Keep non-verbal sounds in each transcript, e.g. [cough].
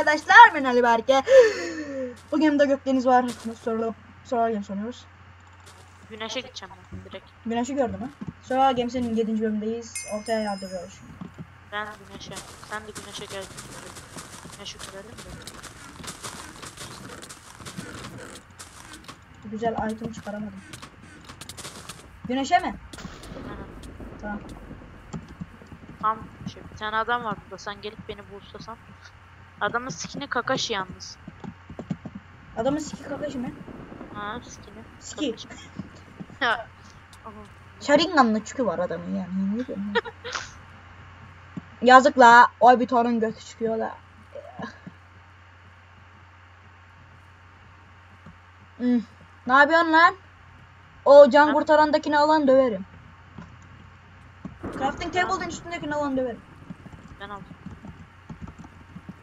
arkadaşlar ben Ali Berke. [gasps] Bugün de Gökdeniz var. Soru soru game soruyoruz. Güneşe gideceğim ben direkt. Güneş'i gördün mü? Soru Games'in 7. bölümündeyiz. Ortaya yardırıyoruz. Ben güneşe. Sen de güneşe gel. Güneşi görelim de. Güzel item çıkaramadım. Güneşe mi? Aynen. Tamam. Tam şey. Bir tane adam var burada. Sen gelip beni bulsasan. Adamın skini Kakashi yalnız. Adamın siki kakaşı mı? Ha skini. Ski. Kakashi. [laughs] Ya. Sharingan'lı çükü var adamın yani. Ne diyorum ya? Yazık la. Oy bir torun götü çıkıyor la. Hmm. Ne yapıyorsun lan? O can kurtarandakini alan döverim. Crafting table'ın üstündekini alan döverim. Ben aldım.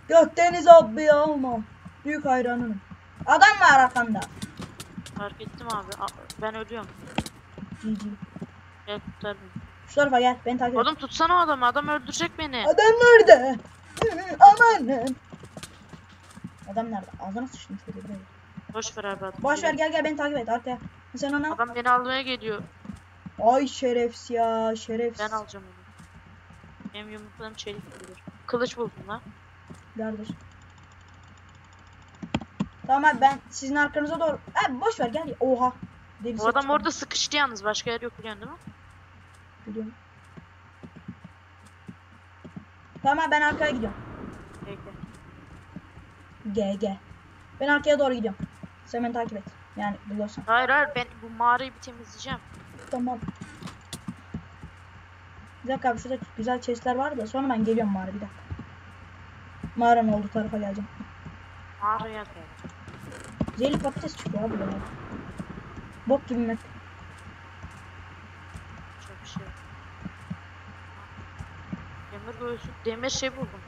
Gökdeniz abi alma. Büyük hayranım. Adam var arkanda. Fark ettim abi. A- Ben ölüyorum. GG. Gel kurtar beni. Şu tarafa gel. Beni takip et. Oğlum tutsana o adamı. Adam öldürecek beni. Adam nerede? Aman. Adam nerede? Ağzına sıçtım çocuğu buraya. Boş ver abi adam. Boş ver gel gel beni takip et arkaya. Sen ona Adam beni almaya geliyor. Ay şerefsiz ya şerefsiz. Ben alacağım onu. Benim yumruklarım çelik gibidir. Kılıç buldum lan. Yardır. Tamam abi ben sizin arkanıza doğru. Abi boş ver gel. Oha. Deli set adam orada sıkıştı yalnız. Başka yer yok biliyorsun değil mi? Biliyorum. Tamam abi ben arkaya gidiyorum. Peki. GG. Ben arkaya doğru gidiyorum. Sen beni takip et. Yani biliyorsan. Hayır hayır ben bu mağarayı bir temizleyeceğim. Tamam. Bir dakika abi şurada güzel chestler var da sonra ben geliyorum mağara bir dakika. Mağaranın olduğu tarafa geleceğim. Mağaraya gel. Zehirli patates çıkıyor abi böyle. Bok gibi map. Çok şey. Demir göğsü, demir şey buldum.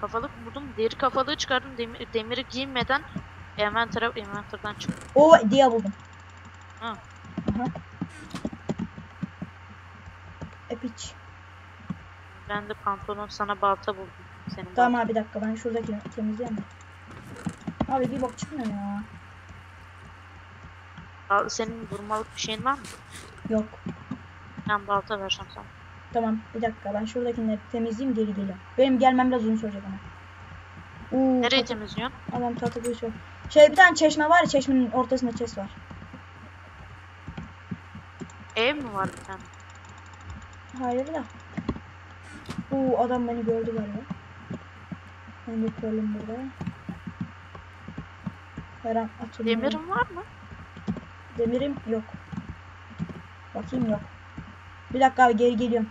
Kafalık buldum. Deri kafalığı çıkardım. Demir, demiri giymeden envantere, envanterden çıktım. O diye buldum. Ha. Aha. Epic. Ben de pantolon sana balta buldum. Senin Tamam abi bir dakika ben şuradaki temizleyeyim de. Abi bir bok çıkmıyor ya. balta. Senin vurmalık bir şeyin var mı? Yok. Ben balta vereceğim sana. Tamam bir dakika ben şuradakileri temizleyeyim geri geliyorum. Benim gelmem biraz uzun sürecek ama. Uuu, Nereyi temizliyorsun? Adam tatlı bir şey. Şey bir tane çeşme var ya çeşmenin ortasında chest var. Ev mi var bir tane? Hayır da. Uuu adam beni gördü galiba. Ben yapıyorum burada. Her an atılmıyor. Demirin var mı? Demirim yok. Bakayım yok. Bir dakika abi geri geliyorum.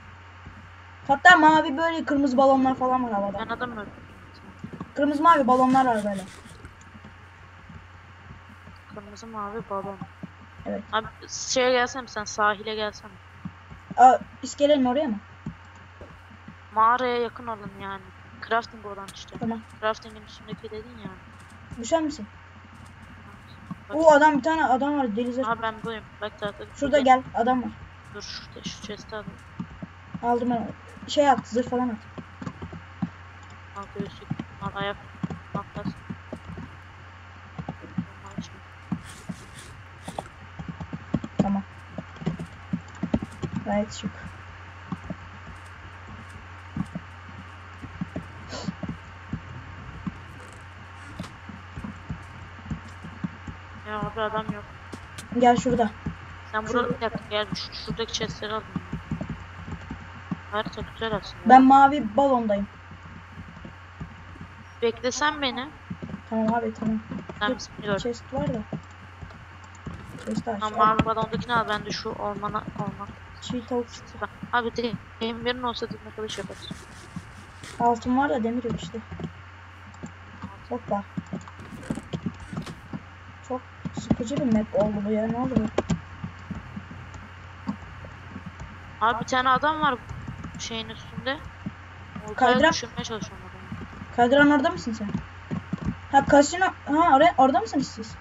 Hatta mavi böyle kırmızı balonlar falan var havada. Ben adam öldürdüm. Kırmızı mavi balonlar var böyle. Kırmızı mavi balon. Evet. Abi şeye gelsene sen sahile gelsene. Aa, iskelenin oraya mı? Mağaraya yakın olun yani. Crafting olan işte. Tamam. Crafting'in üstündeki dedin ya. Düşer misin? Bak- Oo adam bir tane adam var deli zırh. Aha ben buyum. Bak tahta. Şurada gel adam var. Dur şurada şu chest'i alayım. Aldım ben. Şey at zırh falan at. Al göğüslük. Al ayak. Atlas. Tamam. Gayet şık. Ya abi adam yok. Gel şurada. Sen burada bir dakika gel şu, şuradaki chest'leri al. Harita güzel aslında. Ben mavi balondayım. Beklesen beni. Tamam abi tamam. Sen bizi gör. Chest var da. Chest aç. Tamam mavi balondakini al ben de şu ormana orman. Çiğ tavuk. Abi de demirin olsa dibine kılıç yaparız. Altın var da demir yok işte. Hoppa. Çok sıkıcı bir map oldu bu ya. Ne oldu? Abi bir tane adam var şeyin üstünde. Ortaya Kaydırak- düşürmeye çalışıyorum adamı. Kaydıran orada mısın sen? Ha kasino. Ha oraya, orada mısınız siz?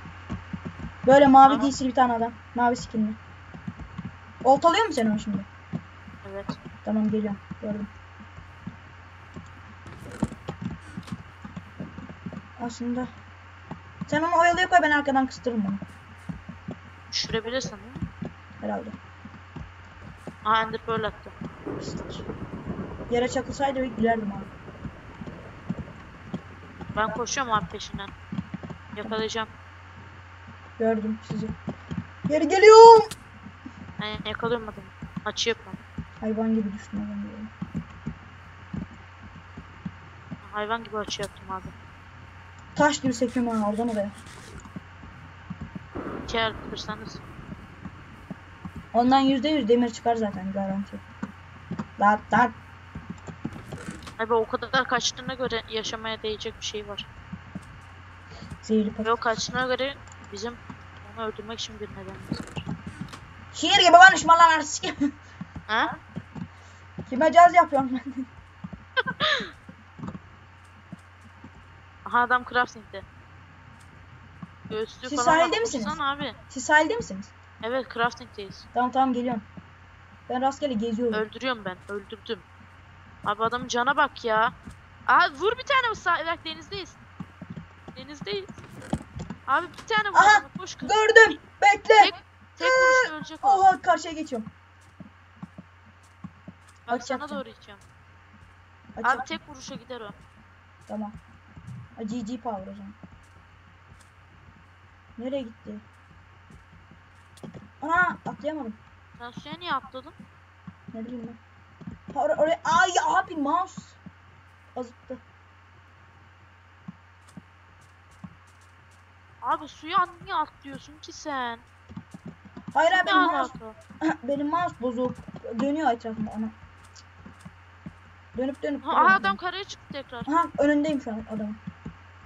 Böyle mavi Aha. giysili bir tane adam. Mavi skinli. Oltalıyor mu seni o şimdi? Evet. Tamam geliyorum. Gördüm. Aslında. Sen onu oyalıya koy ben arkadan kıstırırım onu. Düşürebilirsin değil mi? Herhalde. Aa Ender Pearl attı. Pislik. Yere çakılsaydı bir gülerdim abi. Ben koşuyorum abi peşinden. Yakalayacağım. Gördüm sizi. Geri geliyorum. Yani yakalıyorum adamı. Açı yapıyorum. Hayvan gibi düştüm adam diyorum. Hayvan gibi açı yaptım abi. Taş gibi sekiyorum ha oradan oraya. El kırsanız. Ondan yüzde yüz demir çıkar zaten garanti. Lat lat. Abi o kadar kaçtığına göre yaşamaya değecek bir şey var. Zehirli patates. kaçtığına göre bizim onu öldürmek için bir nedenimiz var. Şiir gibi konuşma lan artık. Ha? Kime caz yapıyorum ben? [laughs] Aha adam crafting'de. Göğüslüğü Siz falan sahilde misiniz? Baksana abi. Siz sahilde misiniz? Evet crafting'deyiz. Tamam tamam geliyorum. Ben rastgele geziyorum. Öldürüyorum ben. Öldürdüm. Abi adamın cana bak ya. Aa vur bir tane sağ bak denizdeyiz. Denizdeyiz. Abi bir tane vur Aha, adamı, kız. Gördüm. Bekle. Tek, tek vuruşta ölecek o. Oha karşıya geçiyorum. Bak aç sana doğru içeceğim. Aç, Abi tek vuruşa gider o. Tamam. Ha, GG power o zaman. Nereye gitti? Ana atlayamadım. Sen suya niye atladın? Ne bileyim ben. Ha, or- oraya ay abi mouse azıttı. Abi suya niye atlıyorsun ki sen? Hayır abi benim mouse [laughs] benim mouse bozuk. Dönüyor etrafında ana. Dönüp dönüp Ha, adam karaya çıktı tekrar. Aha önündeyim şu an adamın.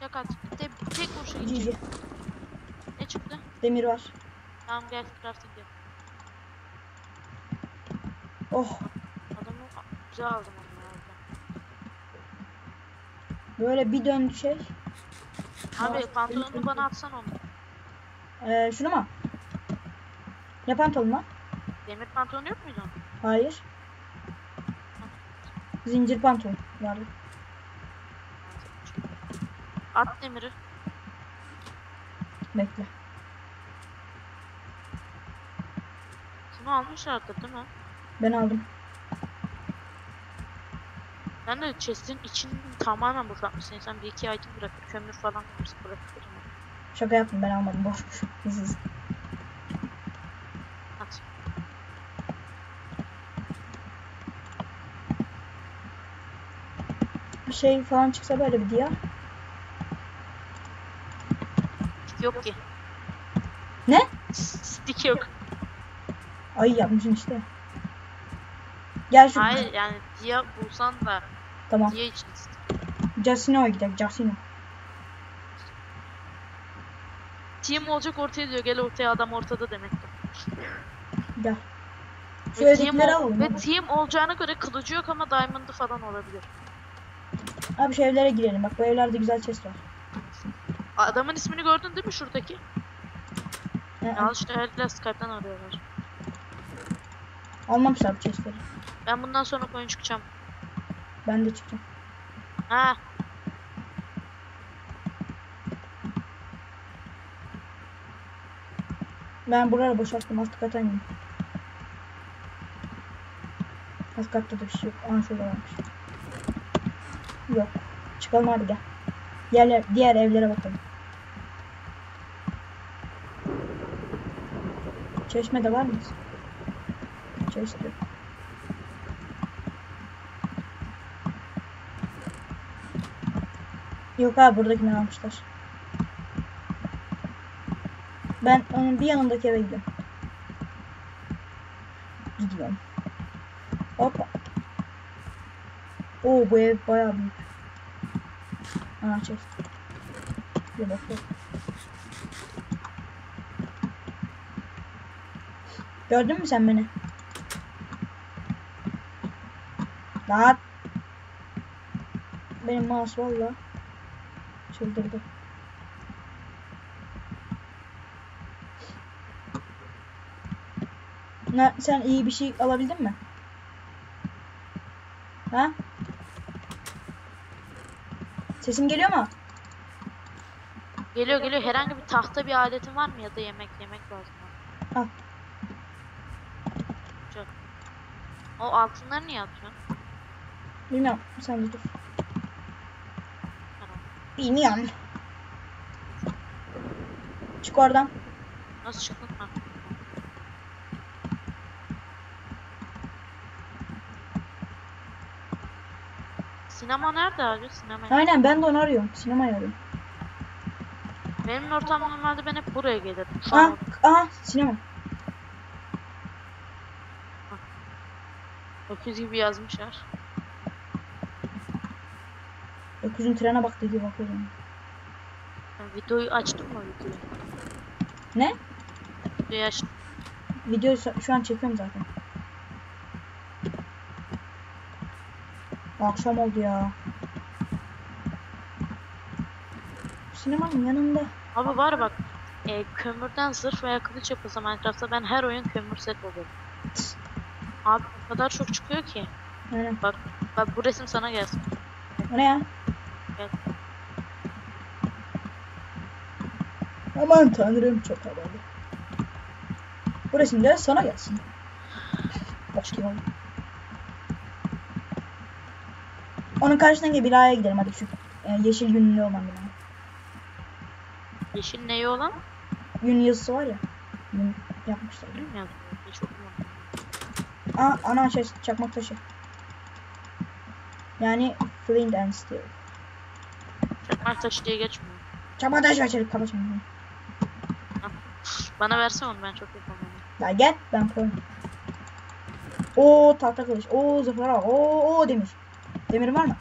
Yak at. Tek, tek vuruşa gidecek. Ne çıktı? Demir var. Tamam gel crafting yap. Oh Adamı güzel aldım onu böyle bir dön şey. Abi Mouse- pantolonunu bana atsan onu. Ee, şunu mu? Ne pantolon lan? Demir pantolonu yok muydu? Hayır. Zincir pantolon vardı. At demiri. Bekle. Şunu almışlardı değil mi? Ben aldım. Ben de chest'in içini tamamen boşaltmışsın. Sen bir iki item bırakır, kömür falan varsa bırakır. Şaka yaptım ben almadım boşmuş. Hızlı. At. Bir şey falan çıksa böyle bir diye. Stick yok ki. Ne? Stick yok. Ay yapmışsın işte. Gel şu. Hayır yani diye bulsan da Tamam. diye için stick. Casino'ya gidelim. Casino. Team olacak ortaya diyor. Gel ortaya adam ortada demektir. Gel. Şu Ve team, ol- alalım. ve team olacağına göre kılıcı yok ama diamond'ı falan olabilir. abi şu evlere girelim. Bak bu evlerde güzel chest var. Adamın ismini gördün değil mi şuradaki? Ya işte herkes Skype'dan arıyorlar. almamışlar chestleri. Ben bundan sonra oyun çıkacağım. Ben de çıkacağım. Ha, Ben buraları boşalttım. Alt kata indim. Alt katta da bir şey yok. Aha şurada varmış. Yok. Çıkalım hadi gel. Diğer, diğer evlere bakalım. Çeşmede var mıyız? Çeşme yok. Abi buradakileri almışlar. Ben onun bir yanındaki eve gidiyorum. Gidiyorum. Hoppa. Oo bu ev bayağı büyük. Ana chest. Bir bak Gördün mü sen beni? Rahat. Benim mouse valla. Çıldırdı. Ne, sen iyi bir şey alabildin mi? Ha? Sesim geliyor mu? Geliyor geliyor. Herhangi bir tahta bir aletin var mı ya da yemek yemek lazım. Al. Çok. O altınları niye atıyorsun? Bilmiyorum. Sen de dur. Tamam. Bilmiyorum. Çık oradan. Nasıl çıktın? Ha. Sinema nerede abi? Sinema. Aynen ben de onu arıyorum. Sinemayı arıyorum. Benim ortam normalde ben hep buraya gelirim. Şu Aha, an aha sinema. Öküz gibi yazmışlar. Öküzün trene bak bakıyorum. Ben videoyu açtım mı videoyu? Ne? Videoyu açtım. Videoyu şu- şu an çekiyorum zaten. Akşam oldu ya. Sinemanın yanında. Abi var bak. E, kömürden zırh veya kılıç yapılsa Minecraft'ta ben her oyun kömür set oluyorum. Abi o kadar çok çıkıyor ki. Aynen. Bak bak bu resim sana gelsin. O ne ya? Gel. Aman tanrım çok havalı. Bu resim de sana gelsin. Başlayalım. Onun karşısına gel binaya gidelim hadi şu e, yeşil yünlü olan bina. Yeşil neyi olan? Yün yazısı var ya. Yün yapmışlar. Hiç okumadım. Aa, ana şey çakmak taşı. Yani flint and steel. Çakmak taşı diye geçmiyor. Çakmak taşı kaba şimdi. Bana versen onu ben çok yapamam. Ya gel ben koyayım. Oo tahta kılıç. Oo zırhlar var. Oo, oo demir. Demir var mı?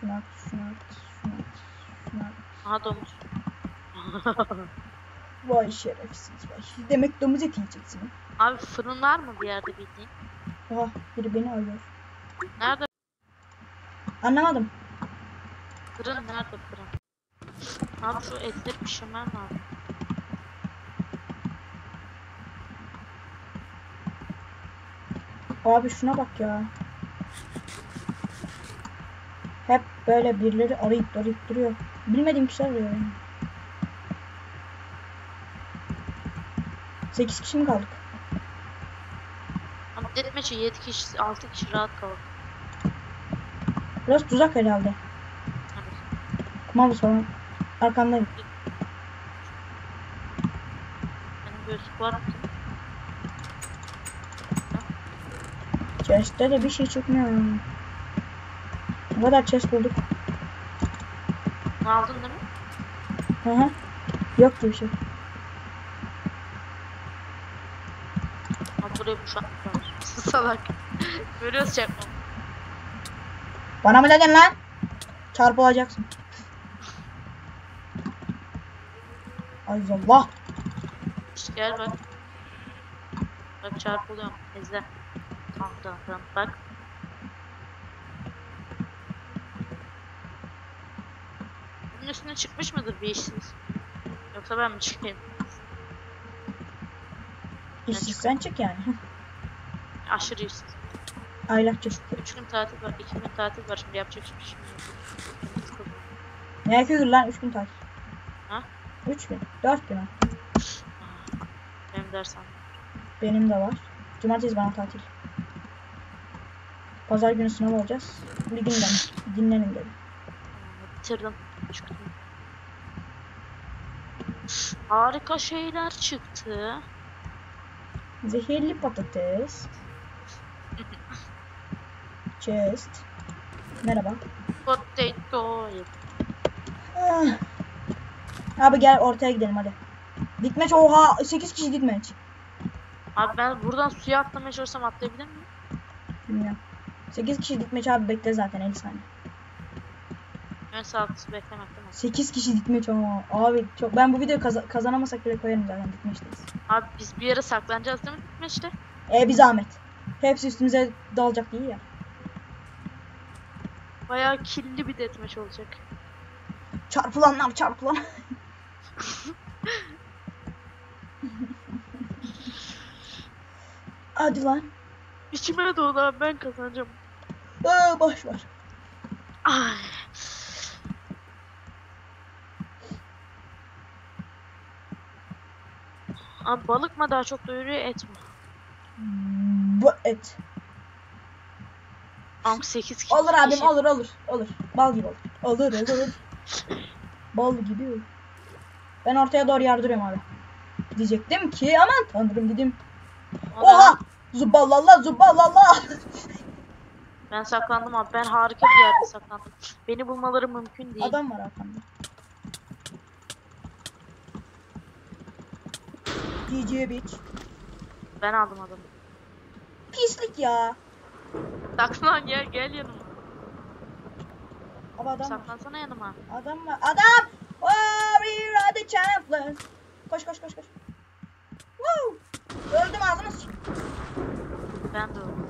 Şunu at, şunu at, şunu at, şunu at. Aha domuz. [laughs] Vay şerefsiz vay. Demek domuz eti yiyeceksin. Abi fırın var mı bir yerde bildiğin? Oha biri beni arıyor. Nerede Anlamadım. fırın? Nerede fırın? Abi şu etleri pişirmem lazım. Abi şuna bak ya. Hep böyle birileri arayıp arayıp duruyor. Bilmediğim kişiler arıyor yani. 8 kişi mi kaldık? Ama deathmatch'e 7 kişi, 6 kişi rahat kalır. Biraz tuzak herhalde. Hani Kumanda sorun. Arkamdayım. benim gözlük var mı? Chest'te de bir şey çıkmıyor. Ne kadar chest bulduk. Aldın değil mi? Hı hı. Yok bir şey. Bu şart var. Salak. Görüyoruz çakmam. Bana mı dedin lan? Çarpılacaksın. Ay Allah. İşte gel bak. Bak çarpılıyorum. İzle. Tamam tamam tamam. Bak. Bunun üstüne çıkmış mıdır bir işsiz? Yoksa ben mi çıkayım? İşsiz sen çık yani. [laughs] Aşırı işsiz. Aylakça. 3 gün tatil var. 2 gün tatil var. Şimdi yapacak hiçbir şey yok. Ne yapıyorsun lan 3 gün tatil? Ha? 3 gün. 4 gün. ha. Benim ders. Benim de var. Cumartesi bana tatil. Pazar günü sınav olacağız. Bugünden dinlenin dedim. Bitirdim. Çıktım. Harika şeyler çıktı. Zehirli patates. Chest. Merhaba. Potato. Ah. Abi gel ortaya gidelim hadi. Dikmeç oha 8 kişi dikmeç. Abi ben buradan suya atlamaya çalışsam atlayabilir miyim? Bilmiyorum. 8 kişi dikmeç abi bekle zaten 50 saniye. Ben sağlıklısı beklemek değil mi? 8 kişi dikmeç ama abi çok ben bu videoyu kaza- kazanamasak bile koyarım zaten dikmeçteyiz. Abi biz bir yere saklanacağız değil mi işte? E bir zahmet. Hepsi üstümüze dalacak değil ya. Bayağı kirli bir deathmatch olacak. Çarpılanlar çarpılan. [laughs] Hadi lan. İçime doğdu abi ben kazanacağım. Aa, boş ver. Ay. Abi balık mı daha çok doyuruyor et mi? Bu et. Am 8 kişi. Olur abim kişi- olur olur olur. Bal gibi olur. Olur olur. olur. [laughs] Bal gibi olur. Ben ortaya doğru yardırıyorum abi. Diyecektim ki aman tanrım dedim. Oha! Zubalala zubalala. Ben saklandım abi. Ben harika bir yerde saklandım. Beni bulmaları mümkün değil. Adam var arkamda. DJ bitch. Ben aldım adamı. Pislik ya. Saklan ya gel yanıma. Abi adam. Saklansana yanıma. Adam var. Adam! Warrior are the champions. Koş koş koş koş. Woo! Öldüm ağzına sıç. Ben de öldüm.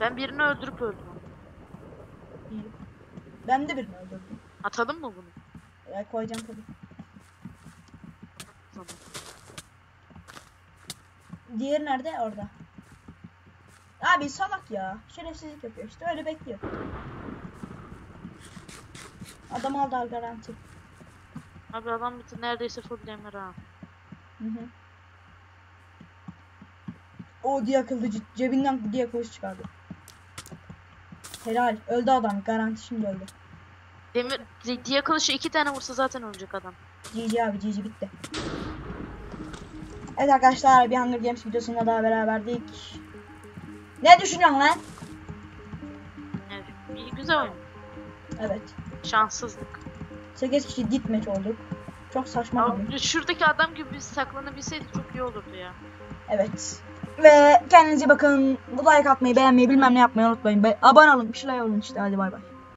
Ben birini öldürüp öldüm. İyi. Ben de birini öldürdüm. Atalım mı bunu? Ya koyacağım tabii. Tamam. Diğeri nerede? Orada. Abi salak ya. Şerefsizlik yapıyor işte öyle bekliyor. Adam aldı al garanti. Abi adam bitti neredeyse full demir ha. Hı hı. O diye kılıcı cebinden diye kılıç çıkardı. Helal. Öldü adam. Garanti şimdi öldü. Demir di- diye kılıçı iki tane vursa zaten ölecek adam. GG abi GG bitti. Evet arkadaşlar bir Hunger Games videosunda daha beraberdik. Ne düşünüyorsun lan? Evet. iyi güzel oyun. Evet. Şanssızlık. 8 kişi dit match olduk. Çok saçma. Abi şuradaki adam gibi saklanabilseydik çok iyi olurdu ya. Evet. Ve kendinize bakın. Bu like atmayı, beğenmeyi, bilmem ne yapmayı unutmayın. Be- abone olun, bir şeyler olun işte. Hadi bay bay.